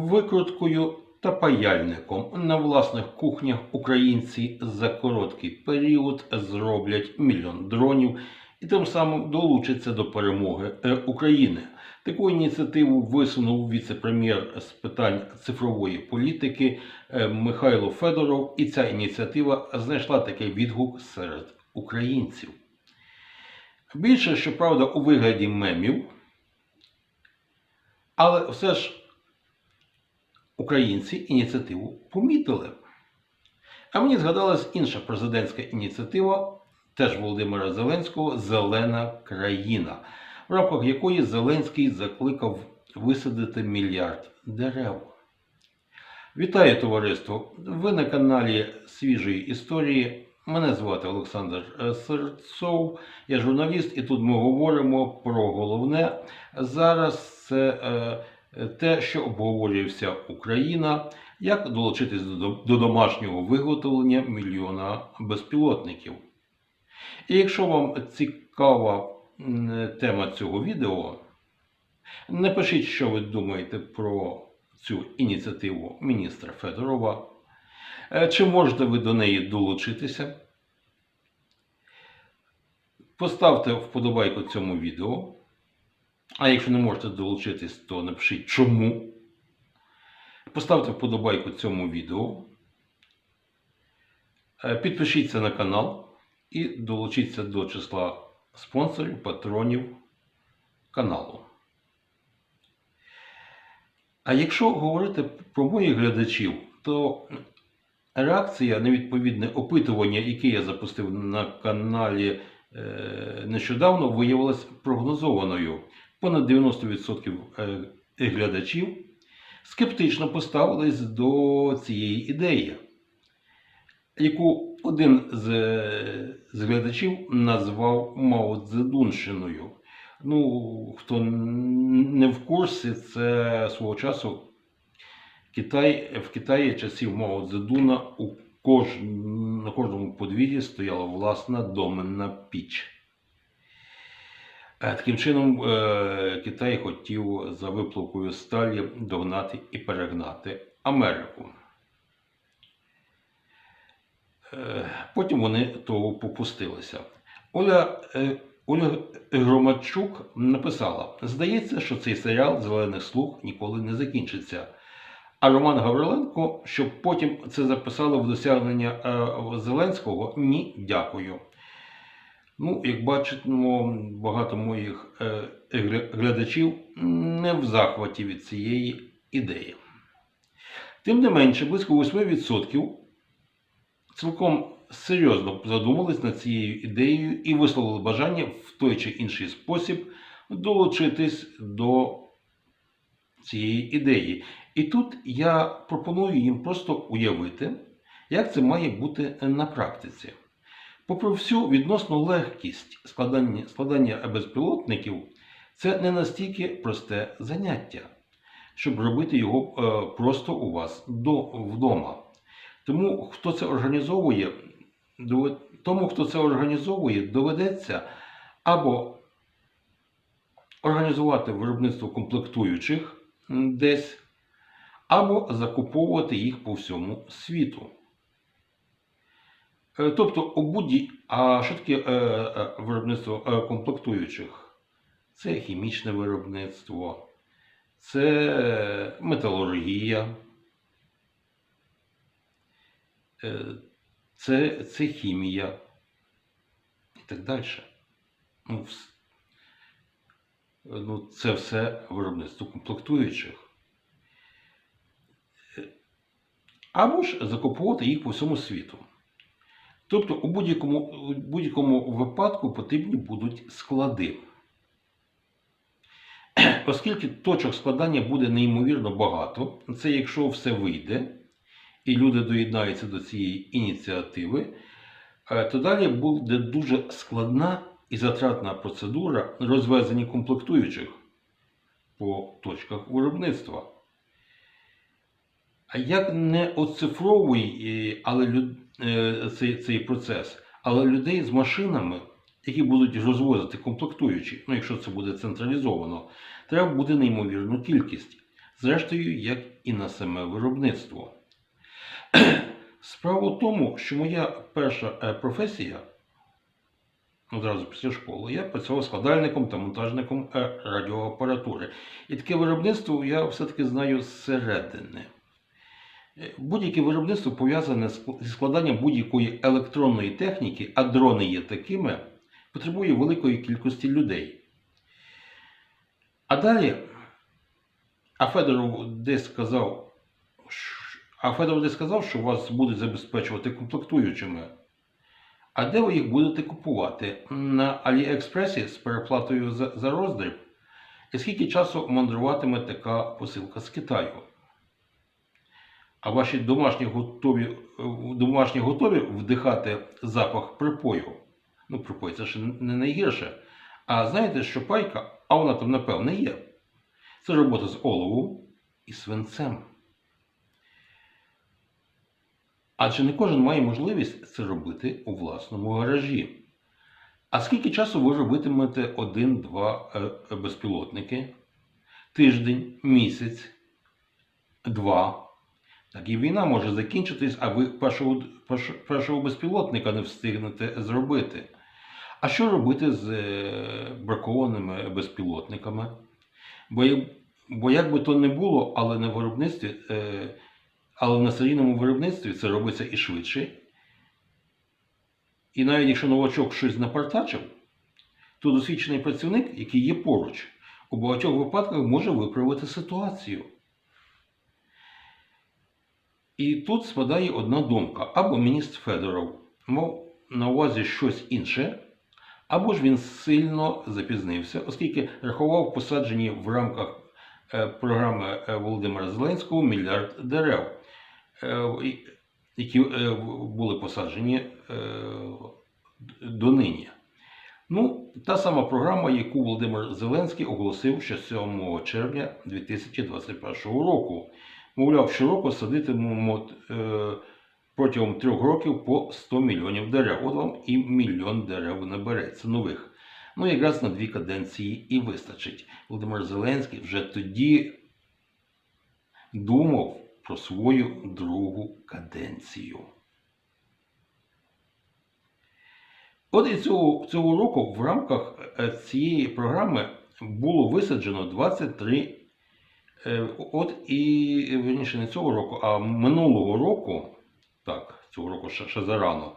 викруткою та паяльником на власних кухнях українці за короткий період зроблять мільйон дронів і тим самим долучаться до перемоги е, України. Таку ініціативу висунув віце-прем'єр з питань цифрової політики е, Михайло Федоров, і ця ініціатива знайшла такий відгук серед українців. Більше, щоправда, у вигляді мемів, але все ж українці ініціативу помітили. А мені згадалась інша президентська ініціатива, теж Володимира Зеленського Зелена країна, в рамках якої Зеленський закликав висадити мільярд дерев. Вітаю товариство! Ви на каналі Свіжої історії. Мене звати Олександр е, Серцов, я журналіст, і тут ми говоримо про головне. Зараз це е, те, що обговорює вся Україна, як долучитись до, до домашнього виготовлення мільйона безпілотників. І якщо вам цікава тема цього відео, напишіть, що ви думаєте про цю ініціативу міністра Федорова. Е, Чи можете ви до неї долучитися? Поставте вподобайку цьому відео. А якщо не можете долучитись, то напишіть чому. Поставте вподобайку цьому відео. Е, Підпишіться на канал і долучіться до числа спонсорів, патронів каналу. А якщо говорити про моїх глядачів, то реакція на відповідне опитування, яке я запустив на каналі е, нещодавно, виявилась прогнозованою. Понад 90% е, глядачів скептично поставились до цієї ідеї, яку один з, з глядачів назвав Мао Цзедунщиною. Ну, хто не в курсі, це свого часу Китай, в Китаї часів Мао Цзедуна у кож, на кожному подвір'ї стояла власна доменна піч. Е, Таким чином, е, Китай хотів за виплавкою сталі догнати і перегнати Америку. Е, Потім вони того попустилися. Оля, Оля Громадчук написала: здається, що цей серіал Зелених слуг ніколи не закінчиться. А Роман Гавриленко, щоб потім це записали в досягнення Зеленського, ні, дякую. Ну, як бачимо, багато моїх е, глядачів не в захваті від цієї ідеї. Тим не менше, близько 8% цілком серйозно задумались над цією ідеєю і висловили бажання в той чи інший спосіб долучитись до цієї ідеї. І тут я пропоную їм просто уявити, як це має бути на практиці. Попри всю відносну легкість складання, складання безпілотників, це не настільки просте заняття, щоб робити його е, просто у вас до, вдома. Тому, хто це організовує, тому, хто це організовує, доведеться або організувати виробництво комплектуючих десь, або закуповувати їх по всьому світу. Е, Тобто, у будь а що таке е, е, виробництво комплектуючих? Це хімічне виробництво, це металургія, це, це хімія і так далі. Ну, ну, це все виробництво комплектуючих. Або ж закуповувати їх по всьому світу. Тобто у будь-якому, у будь-якому випадку потрібні будуть склади. Оскільки точок складання буде неймовірно багато, це якщо все вийде і люди доєднаються до цієї ініціативи, е, то далі буде дуже складна і затратна процедура розвезення комплектуючих по точках виробництва. А як не оцифровуй е, але, цей, цей процес, але людей з машинами, які будуть розвозити комплектуючі, ну якщо це буде централізовано, треба буде неймовірну кількість. зрештою, як і на саме виробництво. Справа в тому, що моя перша е, професія, одразу після школи, я працював складальником та монтажником е, радіоапаратури. І таке виробництво я все-таки знаю зсередини. Будь-яке виробництво пов'язане зі складанням будь-якої електронної техніки, а дрони є такими, потребує великої кількості людей. А далі, а Федоров десь сказав, а Федоров десь сказав, що вас будуть забезпечувати комплектуючими. А де ви їх будете купувати? На Аліекспресі з переплатою за роздріб? І скільки часу мандруватиме така посилка з Китаю? А ваші домашні готові, е, домашні готові вдихати запах припою? Ну, припой, це ж не найгірше. А знаєте, що пайка, а вона там напевне є. Це робота з оловом і свинцем. Адже не кожен має можливість це робити у власному гаражі. А скільки часу ви робитимете один-два е, безпілотники? Тиждень, місяць, два. Так і війна може закінчитись, а ви першого, безпілотника не встигнете зробити. А що робити з е, бракованими безпілотниками? Бо, бо як би то не було, але на виробництві, е, але на серійному виробництві це робиться і швидше. І навіть якщо новачок щось напартачив, то досвідчений працівник, який є поруч, у багатьох випадках може виправити ситуацію. І тут спадає одна думка: або міністр Федоров мав на увазі щось інше, або ж він сильно запізнився, оскільки рахував посаджені в рамках е, програми е, Володимира Зеленського мільярд дерев, е, які були посаджені донині. Ну, та сама програма, яку Володимир Зеленський оголосив ще 7 червня 2021 року. Мовляв, щороку садитимемо е, протягом трьох років по 100 мільйонів дерев. От вам і мільйон дерев набереться нових. Ну, якраз на дві каденції і вистачить. Володимир Зеленський вже тоді думав про свою другу каденцію. От і цього, цього року в рамках е, цієї програми було висаджено 23 Е, От і верніше не цього року, а минулого року, так, цього року ще, ще зарано,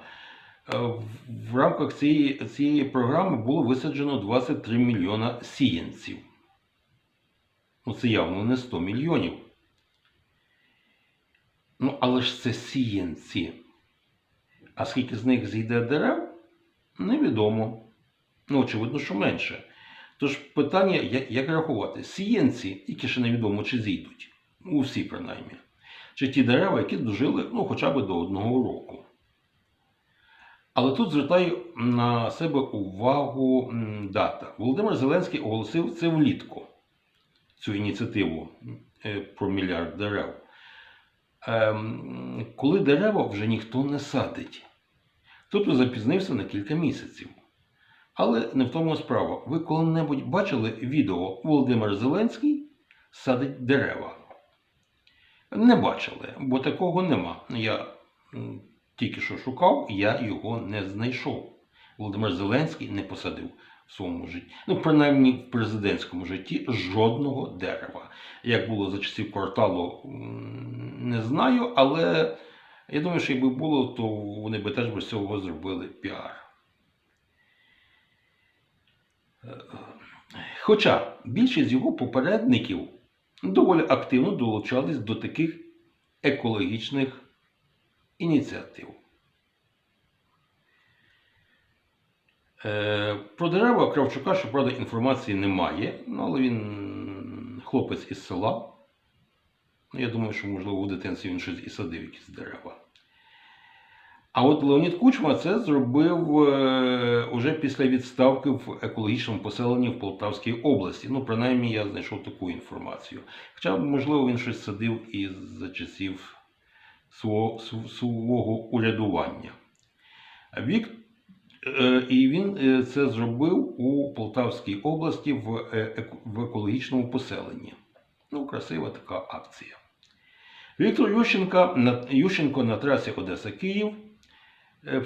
е, в рамках цієї, цієї програми було висаджено 23 мільйона сіянців. Ну, це явно не 100 мільйонів. Ну, але ж це сіянці. А скільки з них зійде дерев, невідомо. Ну, очевидно, що менше. Тож питання, як, як рахувати? Сіянці, які ще невідомо чи зійдуть, у всі принаймні, чи ті дерева, які дожили ну, хоча б до одного року. Але тут звертаю на себе увагу дата. Володимир Зеленський оголосив це влітку, цю ініціативу е, про мільярд дерев. Ем, коли дерева вже ніхто не садить. Тобто запізнився на кілька місяців. Але не в тому справа. Ви коли-небудь бачили відео Володимир Зеленський садить дерева? Не бачили, бо такого нема. Я тільки що шукав, я його не знайшов. Володимир Зеленський не посадив в своєму житті. Ну, принаймні в президентському житті жодного дерева. Як було за часів кварталу, не знаю, але я думаю, що якби було, то вони би теж без цього зробили піар. Хоча більшість його попередників доволі активно долучались до таких екологічних ініціатив. Е, Про дерева Кравчука, щоправда, інформації немає, але він хлопець із села. Ну, Я думаю, що, можливо, у дитинстві він щось і садив якісь дерева. А от Леонід Кучма це зробив е, уже після відставки в екологічному поселенні в Полтавській області. Ну, принаймні, я знайшов таку інформацію. Хоча, можливо, він щось садив і за часів свого, свого урядування. Вік, е, і він е, це зробив у Полтавській області в, екологічному поселенні. Ну, красива така акція. Віктор Ющенко Ющенко на трасі Одеса-Київ е,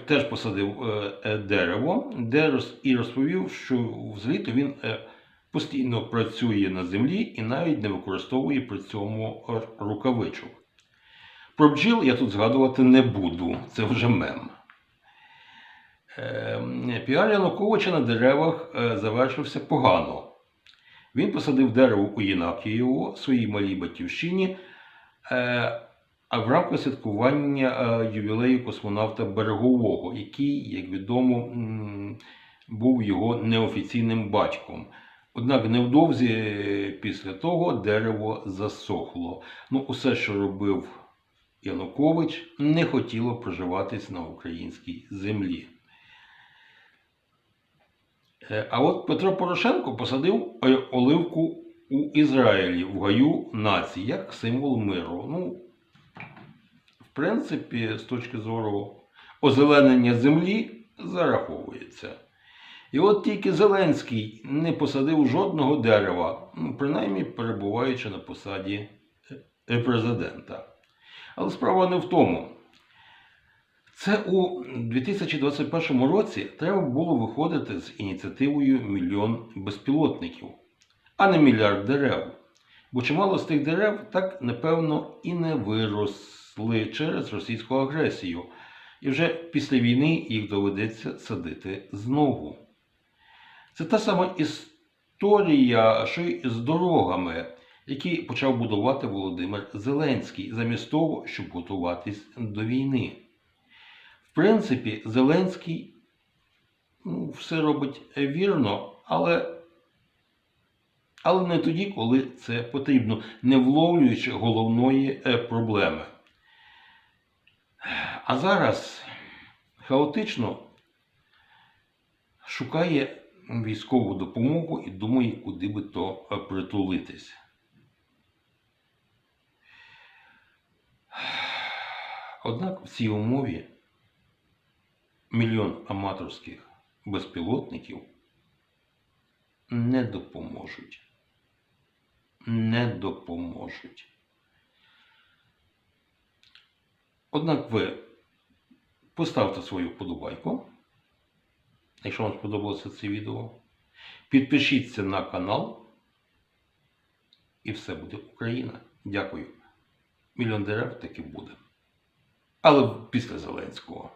теж посадив е, е, дерево де і розповів, що взагалі-то він е, постійно працює на землі і навіть не використовує при цьому рукавичок. Про бджіл я тут згадувати не буду, це вже мем. Е, Піар Януковича на деревах е, завершився погано. Він посадив дерево у Єнакієво, своїй малій батьківщині, е, а в рамках святкування е, ювілею космонавта Берегового, який, як відомо, був його неофіційним батьком. Однак невдовзі е, після того дерево засохло. Ну, усе, що робив Янукович, не хотіло проживатись на українській землі. Е, А от Петро Порошенко посадив оливку у Ізраїлі в гаю націй як символ миру. Ну, принципі, з точки зору озеленення землі зараховується. І от тільки Зеленський не посадив жодного дерева, ну, принаймні перебуваючи на посаді е, президента. Але справа не в тому. Це у 2021 році треба було виходити з ініціативою мільйон безпілотників, а не мільярд дерев. Бо чимало з тих дерев так, напевно, і не виросли через російську агресію. І вже після війни їх доведеться садити знову. Це та сама історія, що й з дорогами, які почав будувати Володимир Зеленський, замість того, щоб готуватись до війни. В принципі, Зеленський ну, все робить вірно, але, але не тоді, коли це потрібно, не вловлюючи головної е, проблеми. А зараз хаотично шукає військову допомогу і думає, куди би то е, притулитись. Однак в цій умові мільйон аматорських безпілотників не допоможуть. Не допоможуть. Однак ви поставте свою вподобайку, якщо вам сподобалося це відео. Підпишіться на канал, і все буде Україна. Дякую. Мільйон дерев таки буде. Але після Зеленського.